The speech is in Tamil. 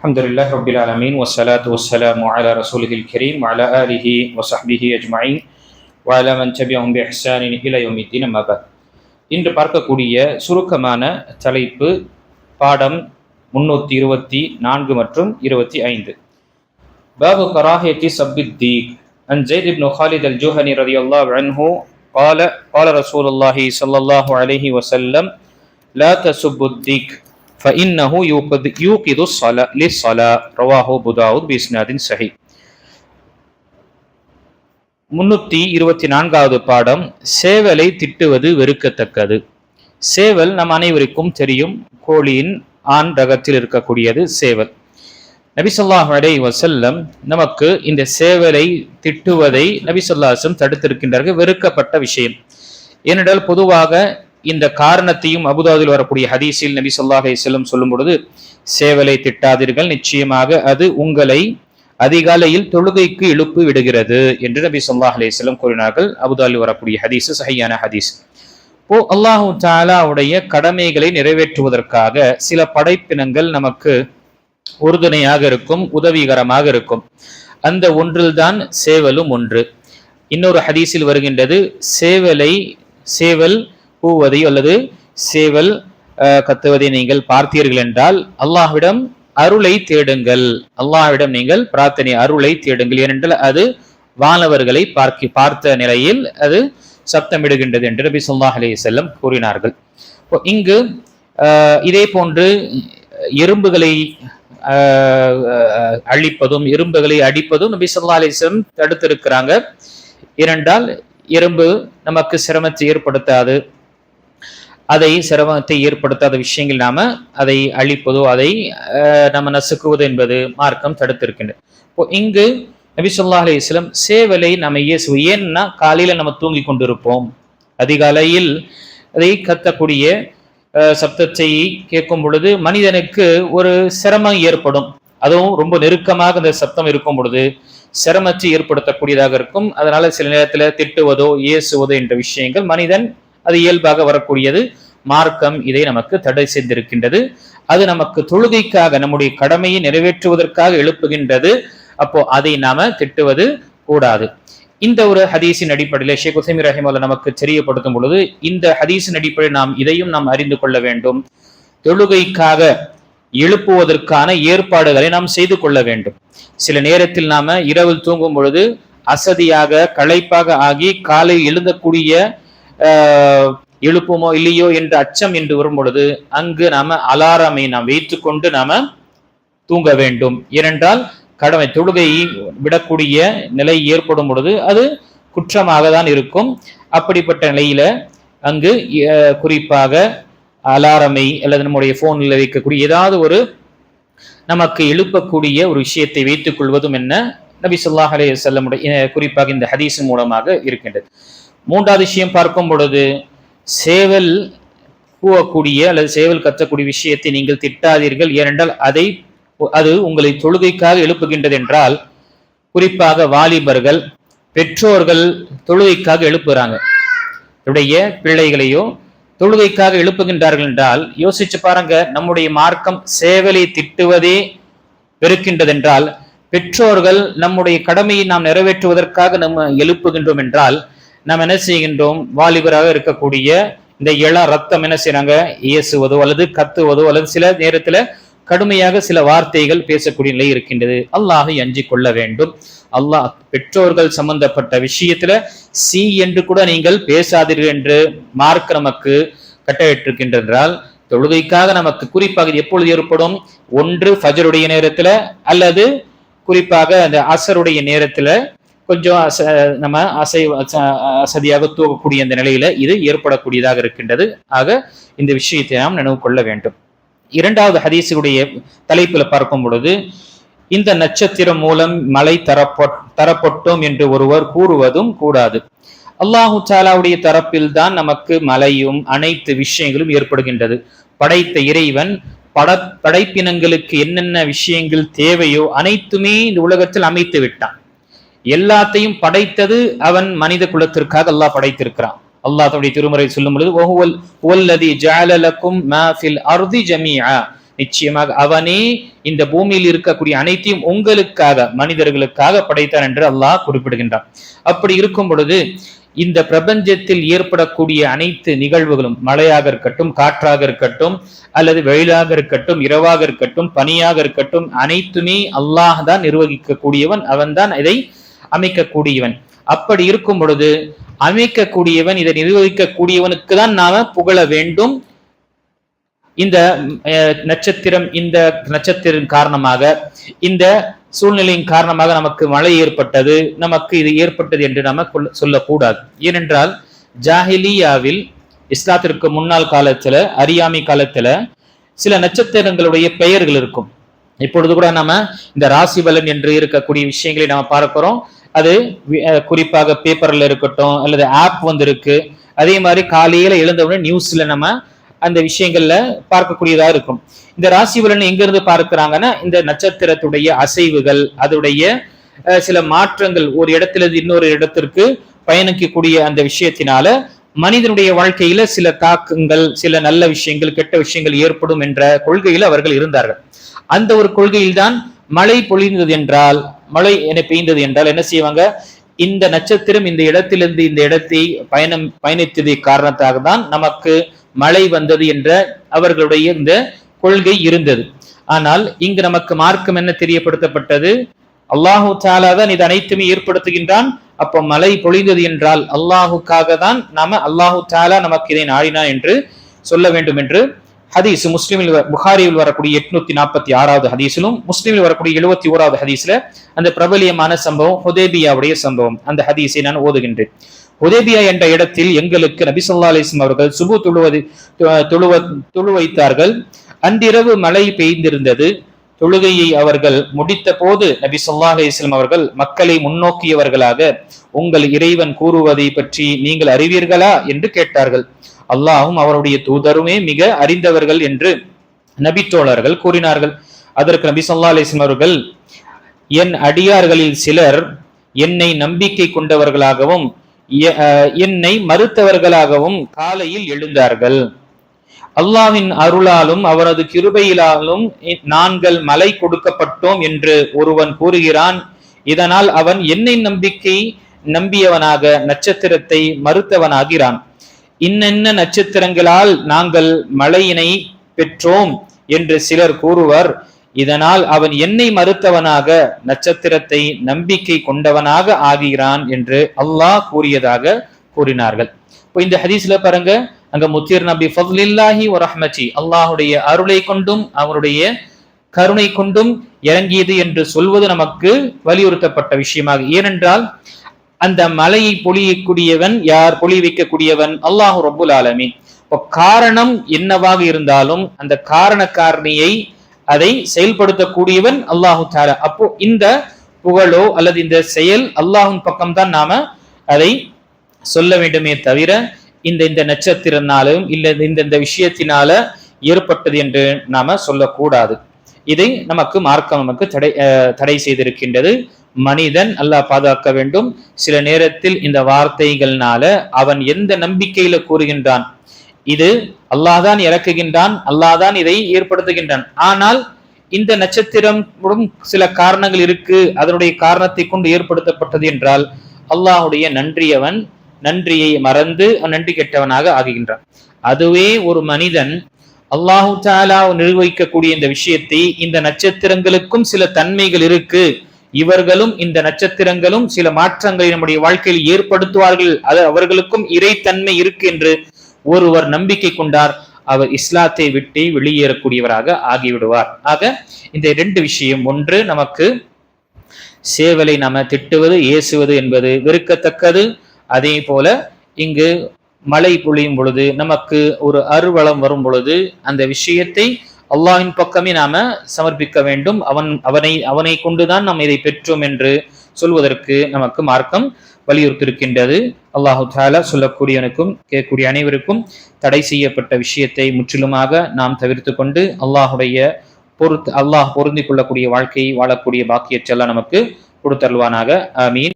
الحمد لله رب العالمين والصلاة والسلام على رسوله الكريم وعلى آله وصحبه أجمعين وعلى من تبعهم بإحسان إلى يوم الدين أما بعد இன்று பார்க்கக்கூடிய சுருக்கமான தலைப்பு பாடம் முன்னூற்றி இருபத்தி நான்கு மற்றும் இருபத்தி ஐந்து பாபு கராஹியத்தி சப்பித்தீக் عن زيد بن خالد الجهني رضي الله عنه قال قال رسول الله صلى الله عليه وسلم لا تسبوا الديك فإنه يوقظ يوقظ الصلاة للصلاة رواه أبو داود بإسناد صحيح முன்னூத்தி இருபத்தி நான்காவது பாடம் சேவலை திட்டுவது வெறுக்கத்தக்கது சேவல் நம் அனைவருக்கும் தெரியும் கோழியின் ஆண் ரகத்தில் இருக்கக்கூடியது சேவல் நபிசல்லாஹ் அலை வசல்லம் நமக்கு இந்த சேவலை திட்டுவதை நபிசல்லாசம் தடுத்திருக்கின்றார்கள் வெறுக்கப்பட்ட விஷயம் ஏனென்றால் பொதுவாக இந்த காரணத்தையும் அபுதாபில் வரக்கூடிய ஹதீஸில் நபி சொல்லாஹே செல்லும் சொல்லும் பொழுது சேவலை திட்டாதீர்கள் நிச்சயமாக அது உங்களை அதிகாலையில் தொழுகைக்கு இழுப்பு விடுகிறது என்று நபி சொல்லாஹ் செல்லும் கூறினார்கள். அபுதாலில் வரக்கூடிய ஹதீஸ் சஹையான ஹதீஸ். இப்போ அல்லாஹு தாலாவுடைய கடமைகளை நிறைவேற்றுவதற்காக சில படைப்பினங்கள் நமக்கு உறுதுணையாக இருக்கும் உதவிகரமாக இருக்கும். அந்த ஒன்றில்தான் சேவலும் ஒன்று. இன்னொரு ஹதீஸில் வருகின்றது சேவலை சேவல் கூவதை அல்லது சேவல் கத்துவதை நீங்கள் பார்த்தீர்கள் என்றால் அல்லாஹ்விடம் அருளை தேடுங்கள். அல்லாஹ்விடம் நீங்கள் பிரார்த்தனை அருளை தேடுங்கள். ஏனென்றால் அது வானவர்களை பார்க்க பார்த்த நிலையில் அது சப்தமிடுகின்றது என்று நபி சொல்லாஹ் அலி செல்லம் கூறினார்கள். இங்கு இதே போன்று எறும்புகளை அழிப்பதும் எறும்புகளை அடிப்பதும் நபி சொல்லா அலிஸ்லம் தடுத்திருக்கிறாங்க. ஏனென்றால் எறும்பு நமக்கு சிரமத்தை ஏற்படுத்தாது. அதை சிரமத்தை ஏற்படுத்தாத விஷயங்கள் நாம அதை அழிப்பதோ அதை நம்ம நசுக்குவது என்பது மார்க்கம் தடுத்திருக்கின்றது. இப்போ இங்கு நபி சொல்லா அலிஸ்லம் சேவலை நம்ம இயேசுவோம் ஏன்னா காலையில நம்ம தூங்கி கொண்டிருப்போம். அதிகாலையில் அதை கத்தக்கூடிய சப்தத்தை கேட்கும் பொழுது மனிதனுக்கு ஒரு சிரமம் ஏற்படும். அதுவும் ரொம்ப நெருக்கமாக அந்த சப்தம் இருக்கும் பொழுது சிரமத்தை ஏற்படுத்தக்கூடியதாக இருக்கும். அதனால சில நேரத்தில் திட்டுவதோ ஏசுவதோ என்ற விஷயங்கள் மனிதன் அது இயல்பாக வரக்கூடியது. மார்க்கம் இதை நமக்கு தடை செய்திருக்கின்றது. அது நமக்கு தொழுகைக்காக நம்முடைய கடமையை நிறைவேற்றுவதற்காக எழுப்புகின்றது. அப்போ அதை நாம திட்டுவது கூடாது. இந்த ஒரு ஹதீஸின் அடிப்படையில் ஷேக் உசைமி ரஹிமல்ல நமக்கு தெரியப்படுத்தும் பொழுது இந்த ஹதீஸின் அடிப்படையில் நாம் இதையும் நாம் அறிந்து கொள்ள வேண்டும். தொழுகைக்காக எழுப்புவதற்கான ஏற்பாடுகளை நாம் செய்து கொள்ள வேண்டும். சில நேரத்தில் நாம இரவில் தூங்கும் பொழுது அசதியாக களைப்பாக ஆகி காலை எழுந்தக்கூடிய எழுப்புமோ இல்லையோ என்ற அச்சம் என்று வரும் பொழுது அங்கு நாம அலாரமை நாம் வைத்துக்கொண்டு நாம தூங்க வேண்டும். ஏனென்றால் கடமை தொழுகையை விடக்கூடிய நிலை ஏற்படும் பொழுது அது குற்றமாக தான் இருக்கும். அப்படிப்பட்ட நிலையில அங்கு குறிப்பாக அலாரமை அல்லது நம்முடைய போனில் வைக்கக்கூடிய ஏதாவது ஒரு நமக்கு எழுப்பக்கூடிய ஒரு விஷயத்தை வைத்துக் கொள்வதும் என்ன? நபி சொல்லாஹ் அலே செல்லமுடைய குறிப்பாக இந்த ஹதீஸ் மூலமாக இருக்கின்றது. மூன்றாவது விஷயம் பார்க்கும் பொழுது சேவல் கூவக்கூடிய அல்லது சேவல் கத்தக்கூடிய விஷயத்தை நீங்கள் திட்டாதீர்கள். ஏனென்றால் அதை அது உங்களை தொழுகைக்காக எழுப்புகின்றது என்றால் குறிப்பாக வாலிபர்கள் பெற்றோர்கள் தொழுகைக்காக எழுப்புகிறாங்க உடைய பிள்ளைகளையோ தொழுகைக்காக எழுப்புகின்றார்கள் என்றால் யோசிச்சு பாருங்க நம்முடைய மார்க்கம் சேவலை திட்டுவதே வெறுக்கின்றது என்றால் பெற்றோர்கள் நம்முடைய கடமையை நாம் நிறைவேற்றுவதற்காக நம்ம எழுப்புகின்றோம் என்றால் நாம் என்ன செய்கின்றோம்? வாலிபராக இருக்கக்கூடிய இந்த இள ரத்தம் என்ன செய்யறாங்க இயேசுவதோ அல்லது கத்துவதோ அல்லது சில நேரத்துல கடுமையாக சில வார்த்தைகள் பேசக்கூடிய நிலை இருக்கின்றது. அல்லாஹை அஞ்சி கொள்ள வேண்டும். அல்லாஹ் பெற்றோர்கள் சம்பந்தப்பட்ட விஷயத்துல சி என்று கூட நீங்கள் பேசாதீர்கள் என்று மார்க் நமக்கு கட்டளையிட்டிருக்கின்றால் தொழுகைக்காக நமக்கு குறிப்பாக எப்பொழுது ஏற்படும்? ஒன்று ஃபஜருடைய நேரத்துல அல்லது குறிப்பாக அந்த அசருடைய நேரத்துல கொஞ்சம் அச நம்ம அசை அசதியாக தூக்கக்கூடிய அந்த நிலையில இது ஏற்படக்கூடியதாக இருக்கின்றது. ஆக இந்த விஷயத்தை நாம் நினைவு கொள்ள வேண்டும். இரண்டாவது ஹதீஸுடைய தலைப்பில் பார்க்கும் பொழுது இந்த நட்சத்திரம் மூலம் மழை தரப்பட் தரப்பட்டோம் என்று ஒருவர் கூறுவதும் கூடாது. அல்லாஹு சாலாவுடைய தரப்பில் தான் நமக்கு மலையும் அனைத்து விஷயங்களும் ஏற்படுகின்றது. படைத்த இறைவன் பட படைப்பினங்களுக்கு என்னென்ன விஷயங்கள் தேவையோ அனைத்துமே இந்த உலகத்தில் அமைத்து விட்டான். எல்லாத்தையும் படைத்தது அவன் மனித குலத்திற்காக அல்லாஹ் படைத்திருக்கிறான். அல்லாஹ் தன்னுடைய திருமுறை சொல்லும் பொழுது ஒவ்வொல்லதி ஜாலலக்கும் மாஃபில் அர்தி ஜமீஆ. நிச்சயமாக அவனே இந்த பூமியில் இருக்கக்கூடிய அனைத்தையும் உங்களுக்காக மனிதர்களுக்காக படைத்தான் என்று அல்லாஹ் குறிப்பிடுகின்றான். அப்படி இருக்கும் பொழுது இந்த பிரபஞ்சத்தில் ஏற்படக்கூடிய அனைத்து நிகழ்வுகளும் மழையாக இருக்கட்டும் காற்றாக இருக்கட்டும் அல்லது வெயிலாக இருக்கட்டும் இரவாக இருக்கட்டும் பனியாக இருக்கட்டும் அனைத்துமே அல்லாஹ் தான் நிர்வகிக்கக்கூடியவன் அவன்தான் இதை அமைக்கக்கூடியவன். அப்படி இருக்கும் பொழுது அமைக்கக்கூடியவன் இதை நிர்வகிக்கக்கூடியவனுக்கு தான் நாம புகழ வேண்டும். இந்த அஹ், நட்சத்திரம் இந்த நட்சத்திரம் காரணமாக இந்த சூழ்நிலையின் காரணமாக நமக்கு மழை ஏற்பட்டது நமக்கு இது ஏற்பட்டது என்று நாம கொள்ள- சொல்லக்கூடாது. ஏனென்றால் ஜாஹிலியாவில் இஸ்லாத்திற்கு முன்னாள் காலத்துல அறியாமை காலத்துல சில நட்சத்திரங்களுடைய பெயர்கள் இருக்கும். இப்பொழுது கூட நம்ம இந்த ராசி பலன் என்று இருக்கக்கூடிய விஷயங்களை நாம பார்க்கிறோம் அது குறிப்பாக பேப்பரில் இருக்கட்டும் அல்லது ஆப் வந்திருக்கு. அதே மாதிரி காலையில் எழுந்தவுடனே நியூஸில் நம்ம அந்த விஷயங்கள்ல பார்க்கக்கூடியதாக இருக்கும். இந்த ராசி பலன் எங்கிருந்து பார்க்கிறாங்கன்னா இந்த நட்சத்திரத்துடைய அசைவுகள் அதோடைய சில மாற்றங்கள். ஒரு இடத்துலேருந்து இன்னொரு இடத்திற்கு பயணிக்கக்கூடிய அந்த விஷயத்தினால மனிதனுடைய வாழ்க்கையில சில தாக்கங்கள் சில நல்ல விஷயங்கள் கெட்ட விஷயங்கள் ஏற்படும் என்ற கொள்கையில் அவர்கள் இருந்தார்கள். அந்த ஒரு கொள்கையில்தான் மழை பொழிந்தது என்றால் மழை என பெய்ந்தது என்றால் என்ன செய்வாங்க? இந்த நட்சத்திரம் இந்த இடத்திலிருந்து இந்த இடத்தை பயணம் பயணித்ததை காரணத்தாக தான் நமக்கு மழை வந்தது என்ற அவர்களுடைய இந்த கொள்கை இருந்தது. ஆனால் இங்கு நமக்கு மார்க்கம் என்ன தெரியப்படுத்தப்பட்டது? அல்லாஹு தாலா தான் இது அனைத்துமே ஏற்படுத்துகின்றான். அப்போ மழை பொழிந்தது என்றால் அல்லாஹுக்காக தான் நாம அல்லாஹு தாலா நமக்கு இதை நாடினான் என்று சொல்ல வேண்டும் என்று ஹதீஸ் முஸ்லீமில் புகாரியில் வரக்கூடிய எட்நூத்தி நாற்பத்தி ஆறாவது ஹதீஸிலும் முஸ்லீமில் வரக்கூடிய எழுபத்தி ஓராவது ஹதீஸ்ல அந்த பிரபலியமான சம்பவம் ஹுதேபியாவுடைய சம்பவம். அந்த ஹதீஸை நான் ஓதுகின்றேன். ஹுதேபியா என்ற இடத்தில் எங்களுக்கு நபி ஸல்லல்லாஹு அலைஹி அவர்கள் சுபு தொழுவது தொழுவ தொழு வைத்தார்கள். அன்றிரவு மழை பெய்திருந்தது. தொழுகையை அவர்கள் முடித்த போது நபி சொல்லா அலைஹி அவர்கள் மக்களை முன்னோக்கியவர்களாக உங்கள் இறைவன் கூறுவதை பற்றி நீங்கள் அறிவீர்களா? என்று கேட்டார்கள். அல்லாஹும் அவருடைய தூதருமே மிக அறிந்தவர்கள் என்று நபித்தோழர்கள் கூறினார்கள். அதற்கு நபி சொல்லா அலைஹி அவர்கள் என் அடியார்களில் சிலர் என்னை நம்பிக்கை கொண்டவர்களாகவும் எ- என்னை மறுத்தவர்களாகவும் காலையில் எழுந்தார்கள். அல்லாஹ்வின் அருளாலும் அவரது கிருபையிலாலும் நாங்கள் மலை கொடுக்கப்பட்டோம் என்று ஒருவன் கூறுகிறான். இதனால் அவன் என்னை நம்பிக்கை நம்பியவனாக நட்சத்திரத்தை மறுத்தவனாகிறான். இன்னென்ன நட்சத்திரங்களால் நாங்கள் மழையினை பெற்றோம் என்று சிலர் கூறுவர். இதனால் அவன் என்னை மறுத்தவனாக நட்சத்திரத்தை நம்பிக்கை கொண்டவனாக ஆகிறான் என்று அல்லாஹ் கூறியதாக கூறினார்கள். இப்போ இந்த ஹதீஸ்ல பாருங்க அங்க முத்தீர் நபி ஃபضலில்லாஹி வ ரஹ்மதி அருளை கொண்டும் அவருடைய கருணை கொண்டும் இறங்கியது என்று சொல்வது நமக்கு வலியுறுத்தப்பட்ட விஷயமாக. ஏனென்றால் அந்த மலையை பொழியக்கூடியவன் யார்? பொழி வைக்கக்கூடியவன் அல்லாஹு ரபுல் ஆலமி இப்போ காரணம் என்னவாக இருந்தாலும் அந்த காரண காரணியை அதை செயல்படுத்தக்கூடியவன் அல்லாஹு தாலா. அப்போ இந்த புகழோ அல்லது இந்த செயல் அல்லாஹின் பக்கம்தான் நாம அதை சொல்ல வேண்டுமே தவிர இந்த இந்த நட்சத்திரனாலும் இல்லை இந்த இந்த விஷயத்தினால ஏற்பட்டது என்று நாம சொல்லக்கூடாது. இதை நமக்கு மார்க்கம் நமக்கு தடை தடை செய்திருக்கின்றது. மனிதன் அல்லாஹ் பாதுகாக்க வேண்டும். சில நேரத்தில் இந்த வார்த்தைகள்னால அவன் எந்த நம்பிக்கையில கூறுகின்றான்? இது அல்லாஹ் தான் இறக்குகின்றான் அல்லாஹ் தான் இதை ஏற்படுத்துகின்றான். ஆனால் இந்த நட்சத்திரம் சில காரணங்கள் இருக்கு அதனுடைய காரணத்தை கொண்டு ஏற்படுத்தப்பட்டது என்றால் அல்லாஹுடைய நன்றியவன் நன்றியை மறந்து நன்றி கெட்டவனாக ஆகுகின்றான். அதுவே ஒரு மனிதன் அல்லாஹு தாலா நிர்வகிக்கக்கூடிய இந்த விஷயத்தை இந்த நட்சத்திரங்களுக்கும் சில தன்மைகள் இருக்கு. இவர்களும் இந்த நட்சத்திரங்களும் சில மாற்றங்களை நம்முடைய வாழ்க்கையில் ஏற்படுத்துவார்கள். அது அவர்களுக்கும் இறைத்தன்மை இருக்கு என்று ஒருவர் நம்பிக்கை கொண்டார். அவர் இஸ்லாத்தை விட்டு வெளியேறக்கூடியவராக ஆகிவிடுவார். ஆக இந்த ரெண்டு விஷயம். ஒன்று நமக்கு சேவலை நாம திட்டுவது ஏசுவது என்பது வெறுக்கத்தக்கது. அதே போல இங்கு மழை பொழியும் பொழுது நமக்கு ஒரு அருவளம் வரும் பொழுது அந்த விஷயத்தை அல்லாஹின் பக்கமே நாம சமர்ப்பிக்க வேண்டும். அவன் அவனை அவனை கொண்டுதான் நாம் இதை பெற்றோம் என்று சொல்வதற்கு நமக்கு மார்க்கம் வலியுறுத்திருக்கின்றது அல்லாஹு தாலா சொல்லக்கூடியவனுக்கும் கேட்கக்கூடிய அனைவருக்கும் தடை செய்யப்பட்ட விஷயத்தை முற்றிலுமாக நாம் தவிர்த்து கொண்டு அல்லாஹுடைய பொறுத்து அல்லாஹ் பொருந்தி கொள்ளக்கூடிய வாழ்க்கையை வாழக்கூடிய பாக்கியற்றெல்லாம் நமக்கு கொடுத்தருள்வானாக. ஆமீன்.